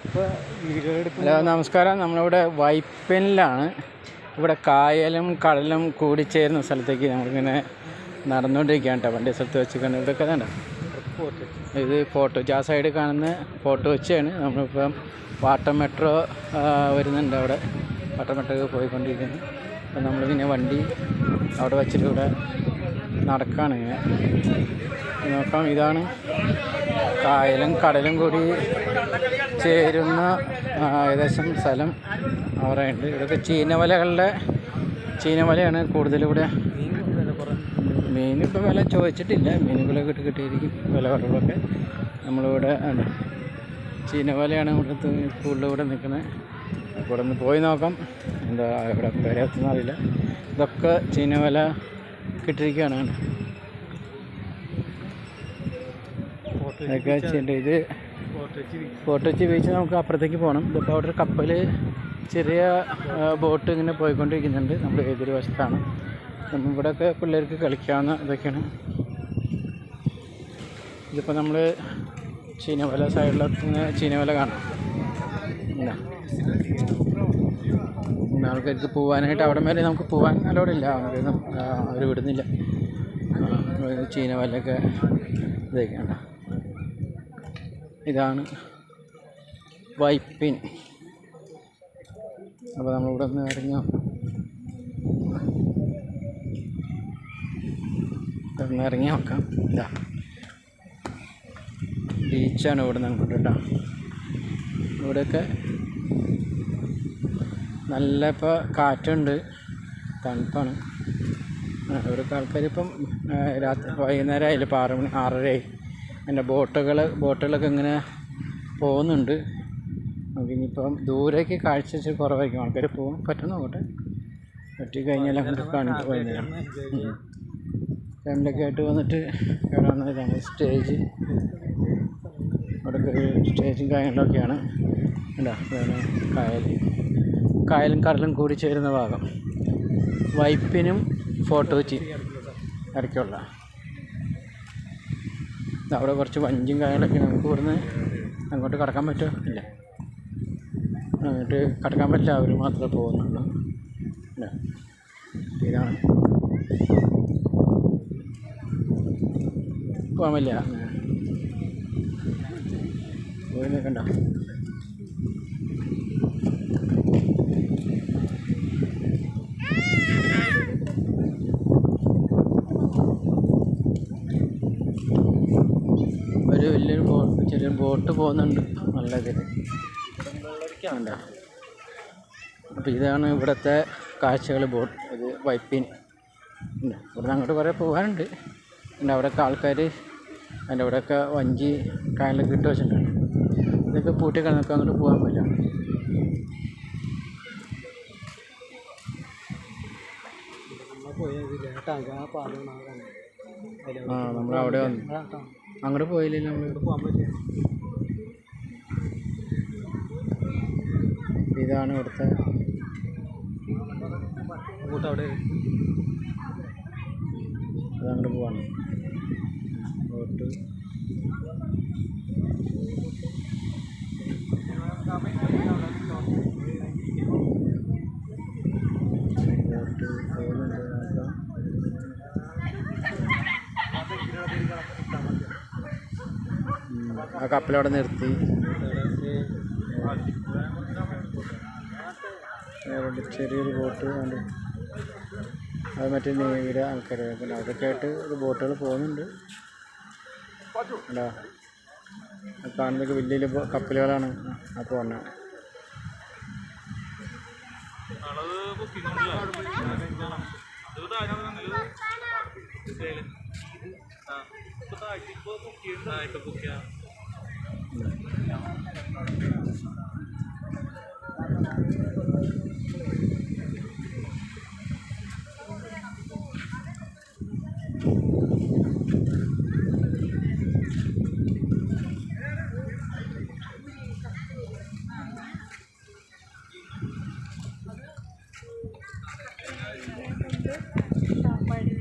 Hello നമസ്കാരം. നമ്മളിവിടെ വൈപ്പനിലാണ്. ഇവിടെ കായലും കടലും കൂടിച്ചേരുന്ന സ്ഥലത്തേക്ക് നമ്മളിങ്ങനെ നടന്നുകൊണ്ടിരിക്കുകയാണ് കേട്ടോ. വണ്ടി സ്ഥലത്ത് വെച്ചിരിക്കുന്നത് ഇതൊക്കെ തന്നെ ഇത് ഫോട്ടോ. ആ സൈഡ് കാണുന്ന ഫോട്ടോ വെച്ചാണ് നമ്മളിപ്പം വാട്ടർ മെട്രോ വരുന്നുണ്ട് അവിടെ. വാട്ടർ മെട്രോ പോയിക്കൊണ്ടിരിക്കുന്നു. അപ്പം നമ്മളിങ്ങനെ വണ്ടി അവിടെ വെച്ചിട്ട് ഇവിടെ നടക്കുകയാണ് ഇങ്ങനെ. നോക്കാം. ഇതാണ് കായലും കടലും കൂടി ചേരുന്ന ഏകദേശം സ്ഥലം അവിടെയുണ്ട് ഇതൊക്കെ ചീനവലകളുടെ ചീനവലയാണ് ഇവിടെ. മീനിപ്പോൾ വില ചോദിച്ചിട്ടില്ല. മീനുകളെ കിട്ടി കിട്ടിയിരിക്കും വില കുറവൊക്കെ നമ്മളിവിടെ ആണ് ചീനവലയാണ് ഇവിടെ കൂടുതൽ ഇവിടെ നിൽക്കുന്നത്. ഇവിടെ ഒന്ന് പോയി നോക്കാം. എന്താ ഇവിടെ വരെ എത്തുന്നറിയില്ല ഇതൊക്കെ ചീനവല കിട്ടിയിരിക്കുകയാണ്. ചെയ്യേണ്ടത് ഇത് ഫോർട്ടോച്ചി ബീച്ച് നമുക്ക് അപ്പുറത്തേക്ക് പോകണം ഇതിപ്പോൾ അവിടെ ഒരു കപ്പൽ ചെറിയ ബോട്ട് ഇങ്ങനെ പോയിക്കൊണ്ടിരിക്കുന്നുണ്ട്. നമ്മുടെ എതിർ വശത്താണ്. നമ്മൾ ഇവിടെയൊക്കെ പിള്ളേർക്ക് കളിക്കാവുന്ന ഇതൊക്കെയാണ്. ഇതിപ്പോൾ നമ്മൾ ചീനവല സൈഡിലൊക്കെ ഇങ്ങനെ ചീനവല കാണാം. ഇങ്ങനെ ആൾക്കാർക്ക് പോകാനായിട്ട് അവിടെ വരെ നമുക്ക് പോകാൻ അലോടില്ല. അവരൊന്നും അവർ വിടുന്നില്ല. ചീനവലൊക്കെ ഇതൊക്കെയാണ്. ഇതാണ് വൈപ്പിൻ. അപ്പോൾ നമ്മളിവിടെ നിന്ന് ഇറങ്ങി ഒന്ന് ഇറങ്ങി നോക്കാം. ഇതാ. ബീച്ചാണ് ഇവിടെ നിന്ന് അങ്ങോട്ട് കേട്ടോ. ഇവിടെയൊക്കെ നല്ല ഇപ്പോൾ കാറ്റുണ്ട്. തണുപ്പാണ്. ഇവിടെയൊക്കെ ആൾക്കാർ ഇപ്പം രാത്രി വൈകുന്നേരം ആയില്ല ഇപ്പോൾ ആറ് മണി ആറരയായി. എന്റെ ബോട്ടുകൾ ബോട്ടുകളൊക്കെ ഇങ്ങനെ പോകുന്നുണ്ട്. നമുക്ക് ഇനിയിപ്പം ദൂരേക്ക് കാഴ്ച വെച്ച് കുറവായിരിക്കും. ആൾക്കാർ പോകാൻ പറ്റുന്ന നോക്കട്ടെ പറ്റി കഴിഞ്ഞാൽ അങ്ങോട്ട് കാണിച്ച് വൈകുന്നേരം ഫാമിലിയൊക്കെ ആയിട്ട് വന്നിട്ട് കയറാവുന്നതാണ് സ്റ്റേജ് അവിടെ ഒരു സ്റ്റേജും കാര്യങ്ങളൊക്കെയാണ്. അല്ല കായൽ. കായലും കടലും കൂടി ചേരുന്ന ഭാഗം. വൈപ്പിനും ഫോട്ടോ ചെയ്യും ഇടയ്ക്കുള്ള അവിടെ കുറച്ച് വഞ്ചിയും കാര്യങ്ങളൊക്കെ നമുക്ക് ഇവിടുന്ന് അങ്ങോട്ട് കടക്കാൻ പറ്റുമോ? ഇല്ല. അങ്ങോട്ട് കടക്കാൻ പറ്റില്ല അവർ മാത്രമേ പോകുന്നുള്ളൂ. അല്ല ഇതാണ്. പോകാൻ പറ്റില്ല പോയി നിൽക്കണ്ട ഒരു വലിയൊരു ബോട്ട് പോകുന്നുണ്ട്. നല്ല ഇതിൽ ഉണ്ടോ അപ്പോൾ ഇതാണ് ഇവിടുത്തെ കാഴ്ചകൾ ബോട്ട്. ഇത് വൈപ്പിൻ. ഉണ്ട്. ഇവിടുന്ന് അങ്ങോട്ട് കുറേ പോകാനുണ്ട്. പിന്നെ അവിടെയൊക്കെ ആൾക്കാർ അതിന്റെ അവിടെയൊക്കെ വഞ്ചി കായലൊക്കെ ഇട്ട് വെച്ചിട്ടുണ്ട്. ഇതൊക്കെ പൂട്ടി കിടന്നൊക്കെ അങ്ങോട്ട് പോകാൻ പറ്റില്ല ആ നമ്മളവിടെ വന്നു. അങ്ങോട്ട് പോയില്ലേ? നമ്മൾ പോകാൻ പറ്റില്ല. ഇതാണ് ഇവിടുത്തെ അതങ്ങോട്ട് പോവാണ്. നോക്കാം ആ കപ്പലവിടെ നിർത്തി. അവിടെ ചെറിയൊരു ബോട്ട് ഉണ്ട് അത് മറ്റേ നേവിയുടെ ആൾക്കാർ അതൊക്കെ ആയിട്ട് ഒരു ബോട്ടുകൾ പോകുന്നുണ്ട്. ഉണ്ടോ കാണുന്നതൊക്കെ വലിയ വലിയ കപ്പലുകളാണ്. ആ പോകുന്നത് Sampai.